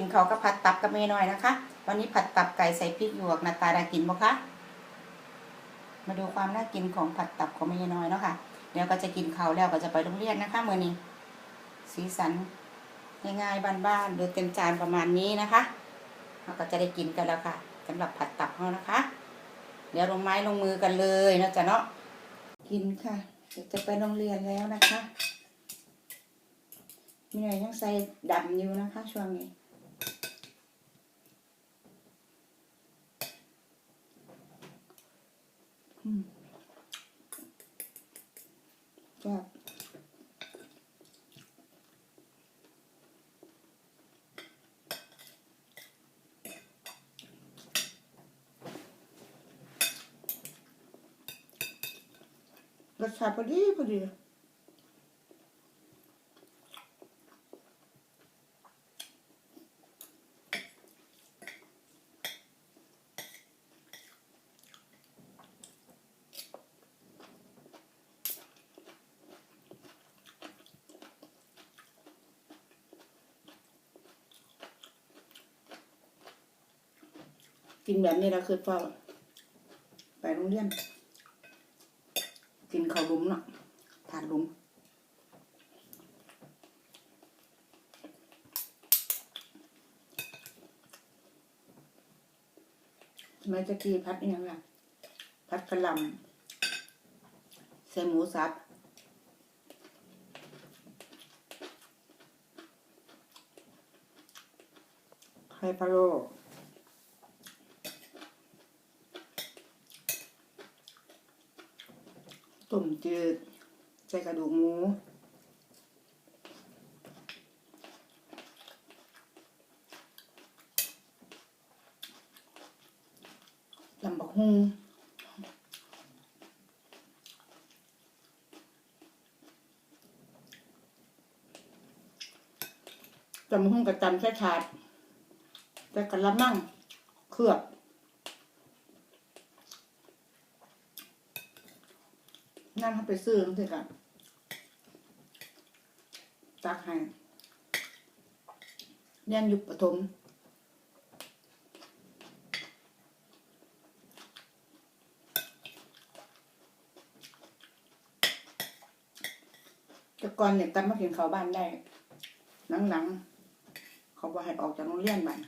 กินเขากับผัดตับกับเมน่อยนะคะ วันนี้ผัดตับไก่ใส่พริกหยวกน้าตาน่ากินบ่คะมาดูความน่ากินของผัดตับของเมยน้อยเนาะค่ะเดี๋ยวก็จะกินเขาแล้วก็จะไปโรงเรียนนะคะมื้อนี้ สีสันง่ายๆบ้านๆดยเต็มจานประมาณนี้นะคะเราก็จะได้กินกันแล้วค่ะสำหรับผัดตับเรานะคะ เดี๋ยวลงไม้ลงมือกันเลยนะจ๊ะเนาะกินค่ะเดี๋ยวจะไปโรงเรียนแล้วนะคะมีหน่อยยังใส่ดำอยู่นะคะ ช่วงนี้ จับรสชาติพอดีพอดี กินแบบนี้เราคือเฝ้าไปโรงเรียน กินข้าวลุมเนาะถาดลุมแม่จะกีพัดอหยังล่ะพัดกระลำใส่หมูสับไข่พะโล้ ต้มจืด ใส่กระดูกหมู ลำบักฮุงจำบักฮุงกับจำแค่ชาดแต่กระมังเคลือบ นั่นเขาไปซื้อมันเถอะกันตักให้เรียนอยู่ประถมแต่ก่อนเนี่ยกลับมากินข้าวบ้านได้หลังๆเขาบอกให้ออกจากโรงเรียนบ้าน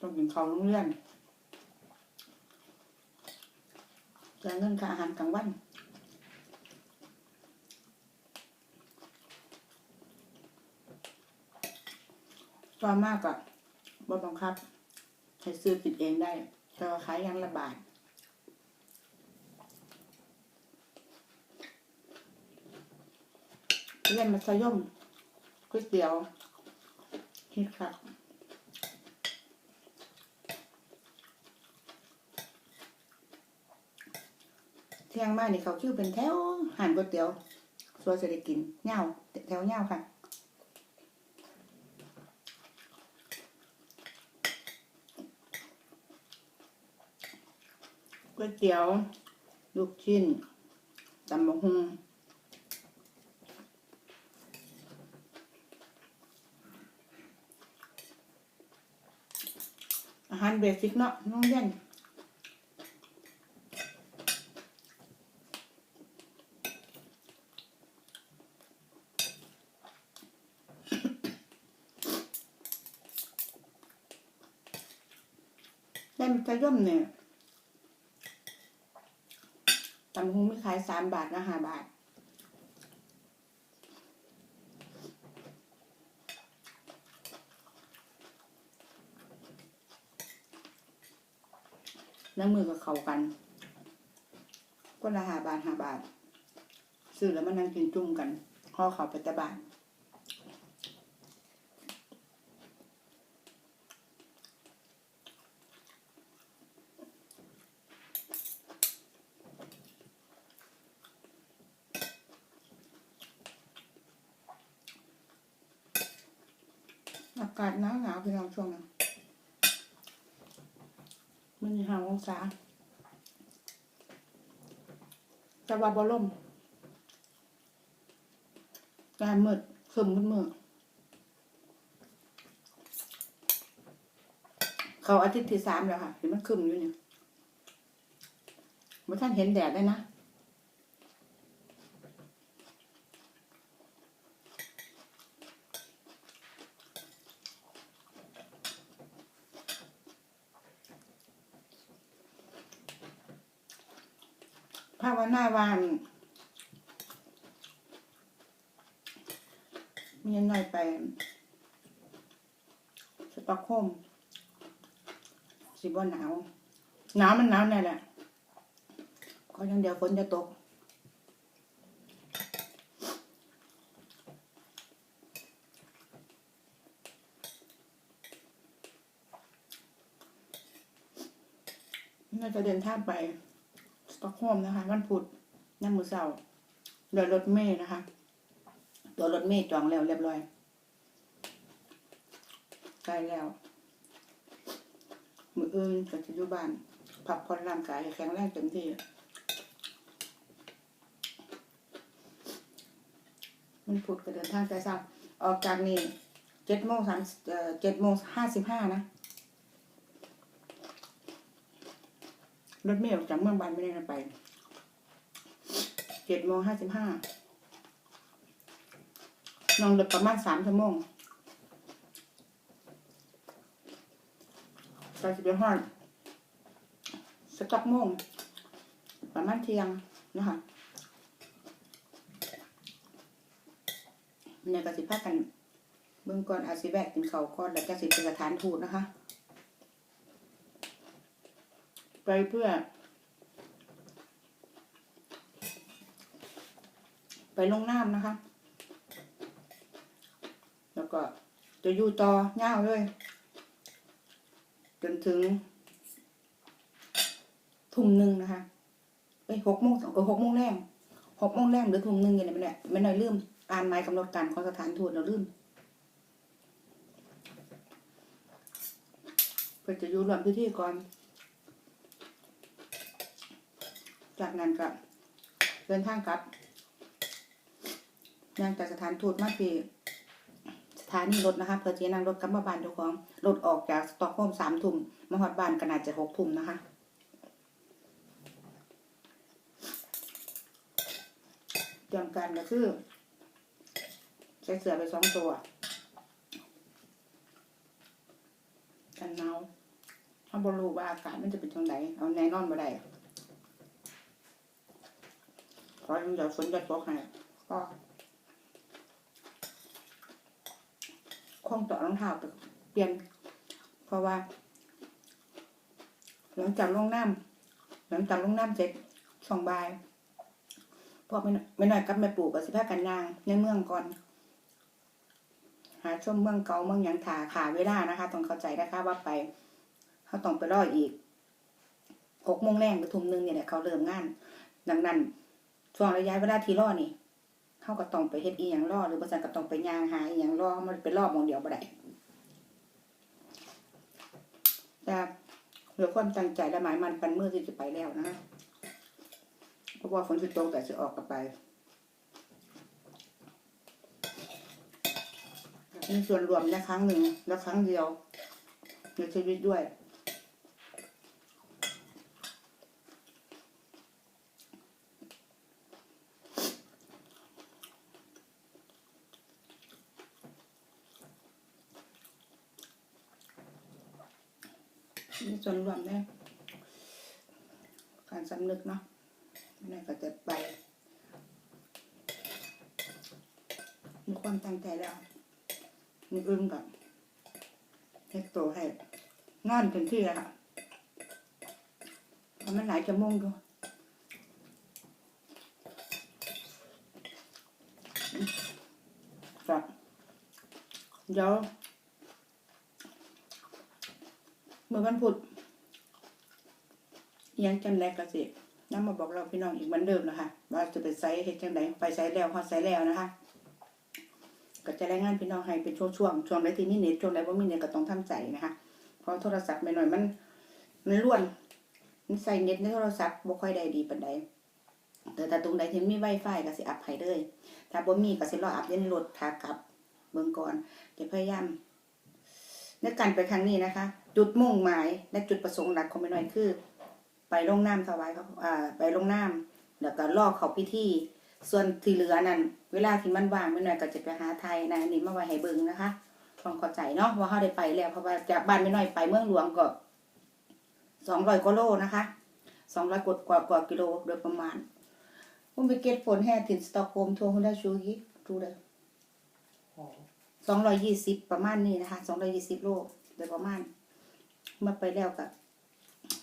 ต้องกินข้าวโรงเรียน จ่ายเงินค่าอาหารกลางวันต่อมากกับบบังคับให้ซื้อกินเองได้แต่ว่าขายยังละบาทเรียนมัธยมก๋วยเตี๋ยวฮิตค่ะเที่ยงมานี่เขาชื่อเป็นแถวหันก๋วยเตี๋ยวสวนจะได้กินเงาแถวเงาค่ะก๋วยเตี๋ยว ลูกชิ้นตำบักหุ่งอาหารเบสิกเนาะน้องเรียน กระย่อมเนี่ยตำบักหุงไม่ขายสามบาทนะห้าบาท แล้วมือกับเขากัน ก็ละหาบาทหาบาท ซื้อแล้วมานั่งกินจุ่มกันห่อเขาไปตะบานาาศหนาวหนาวพี่น้องช่วงนั้นมันมีหาองศาแต่ว่าบอลมการมืดสมมืดมืดเขาอาทิตย์ที่สามแล้วค่ะเห็นมันคึมอยู่เนี่ยเมื่อท่านเห็นแดดได้นะาวนาวันมีน่อยไป สตอกโฮมสิบ่หนาว หนาวมันหนาวแน่แหละก็ยังเดี๋ยวฝนจะตกน่าจะเดินทางไป ต็อกโฮมนะคะ วันพุธนั่งมือเสาร์โดยรถเมย์นะคะ ตัวรถเมย์จองแล้วเรียบร้อยใกล้แล้ว มืออื่นก็จะอยู่บ้านพักผ่อนร่างกายแข็งแรงเต็มที่มันพุธก็เดินทางแต่เช้าออกจากนี่เจ็ดโมงสามเจ็ดโมงห้าสิบห้านะ รถเมล์ออกจากเมืองบานไม่ได้นไป เจ็ดโมงห้าสิบห้านอนหลับประมาณสามชั่วโมงไปสิบห้าสต็อกโมง ประมาณเที่ยงนะคะเนี่ยก็สิพากันเบื้องก่อนอาสิแวะกินเขาก่อนแล้วก็สิเป็นสถานทูตนะคะ ไปเพื่อ ไปลงน้ำนะคะ แล้วก็จะอยู่ต่อเงาวเลย จนถึง ทุ่มหนึ่งนะคะเอ้ยหกโมงก็หกโมงแรงหกโมงแรงหรือทุ่มหนึ่งอย่างนี้ไม่ได้ไม่ได้ลืมอ่านหมายกำหนดการของสถานทูตเราลืมเพื่อจะอยู่รวมพิธีก่อน จากนั้นก็เดินทางกลับย่างจากสถานทูตมาที่สถานีรถนะคะเพื่อจะนั่งรถกลับมาบ้านเจ้าของรถออกจากสตอกโฮมสามทุ่มมาฮอดบ้านก็น่าจะหกทุ่มนะคะเตรียมการก็คือใส่เสื้อไปสองตัวกันหนาวถ้าบรู้ว่าอากาศมันจะเป็นจังไดเอาแน่นอนมาได้ข อยังเดี๋ยวฝนจะตกให้ก็คงต่อรองเท้าไปเปลี่ยน เพราะว่า หลังจากลงน้ำหลังจากลงน้ำเสร็จช่องบายพวกไม่ไม่น้อยกับแม่ปู่กับสิพากันย่างในเมืองก่อน หาชมเมืองเก่าเมืองยังถาขาเวลานะคะ ต้องเข้าใจนะคะว่าไปเขาต้องไปรออีกหกโมงแรงหรือทุ่มหนึ่งเนี่ยแหละเขาเริ่มงาน ดังนั้น ช่วงระยะเวลาที่รอนี่เขาก็ต้องไปเฮ็ดอีหยังรอหรือบริษัทก็ต้องไปยางหาอีหยังรอมันเป็นรอบมองเดียวบ่ได้แต่เหลือความตั้งใจและหมายมันปันมือที่จะไปแล้วนะเพราะว่าฝนจะตกแต่จะออกกลับไปมีส่วนรวมในครั้งหนึ่งและครั้งเดียวในชีวิตด้วย มีส่วนรวมในการสำนึกเนาะแม่ก็จะไป มีความตั้งใจแล้ว มีอึ้งกับเฮ็ดโตให้นอนเต็มที่แล้วค่ะมันหลายชั่วโมงดูครับเดี๋ยว เมื่อวันพุธยังจำแรกกสินำมาบอกเราพี่น้องอีกเหมือนเดิมนะคะว่าจะไปไซส์เฮ็ดจังไดไปไซส์แล้วฮอไซส์แล้วนะคะ ก็จะรายงานพี่น้องให้เป็นช่วงๆช่วงใดที่มีเน็ตช่วงใดบ่มีเน็ตก็ต้องทำใจนะคะเพราะโทรศัพท์ไม่น้อยมัน มันล้วนมันใส่เน็ตในโทรศัพท์บ่ค่อยได้ดีปานใดแต่ถ้าตรงใดที่มี Wi-Fi ก็สิอัพให้เลยถ้าบ่มีก็สิรออัพยู่ในรถขากลับเบิ่งก่อนจะพยายาม ในการไปครั้งนี้นะคะ จุดมุ่งหมายและจุดประสงค์หลักของแม่น้อยคือ ไปลงน้ำถวายเขาไปลงน้ำแล้วก็ลอกเขาพิธีส่วนที่เหลือนั่นเวลาที่มันว่างแม่น้อยก็จะไปหาไทยนะนนี้มาไว้ให้เบิ่งนะคะต้องเข้าใจเนาะว่าเขาได้ไปแล้วเพราะว่าจากบ้านแม่น้อยไปเมืองหลวงก็สองร้อยกว่าโลนะคะสองร้อยกว่ากว่ากว่ากิโลโดยประมาณผมไปเก็ตฝนแห่ถึงสตอกโฮล์มทัวร์คุณได้ชูยิดูเลย องร้อยยี่สิบประมาณนี้นะคะสองร้อยยี่สิบโลโดยประมาณมื่อไปแล้วกับ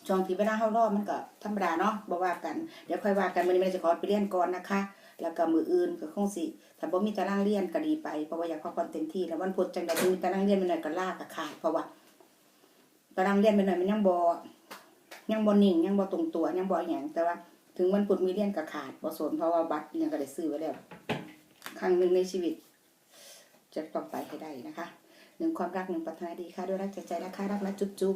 ช่วงที่เวลาเข้ารอบมันก็ธรรมดาเนาะบ่ว่ากันเดี๋ยวค่อยว่ากันมันนี้แม่จะขอไปเรียนก่อนนะคะ แล้วก็มืออื่นก็คงสิถ้าบ่มีตารางเรียนก็ดีไปเพราะว่าอยากพักผ่อนเต็มที่แล้ววันพุธจังได๋ดูตารางเรียนมันหน่อยก็ลากก็ขาดเพราะว่าตารางเรียนมันหน่อยมันยังบ่ยังบ่นิ่งยังบ่ตรงตัวยังบ่หยังแต่ว่า ถึงวันพุธมีเรียนก็ขาดบ่สนเพราะว่าบัตรยังก็ได้ซื้อไว้แล้วครั้งหนึ่งในชีวิต จะต้องไปให้ได้นะคะหนึ่งความรักหนึ่งปรารถนาดีค่ะด้วยรักจากใจนะคะรักนะจุ๊บจุ๊บ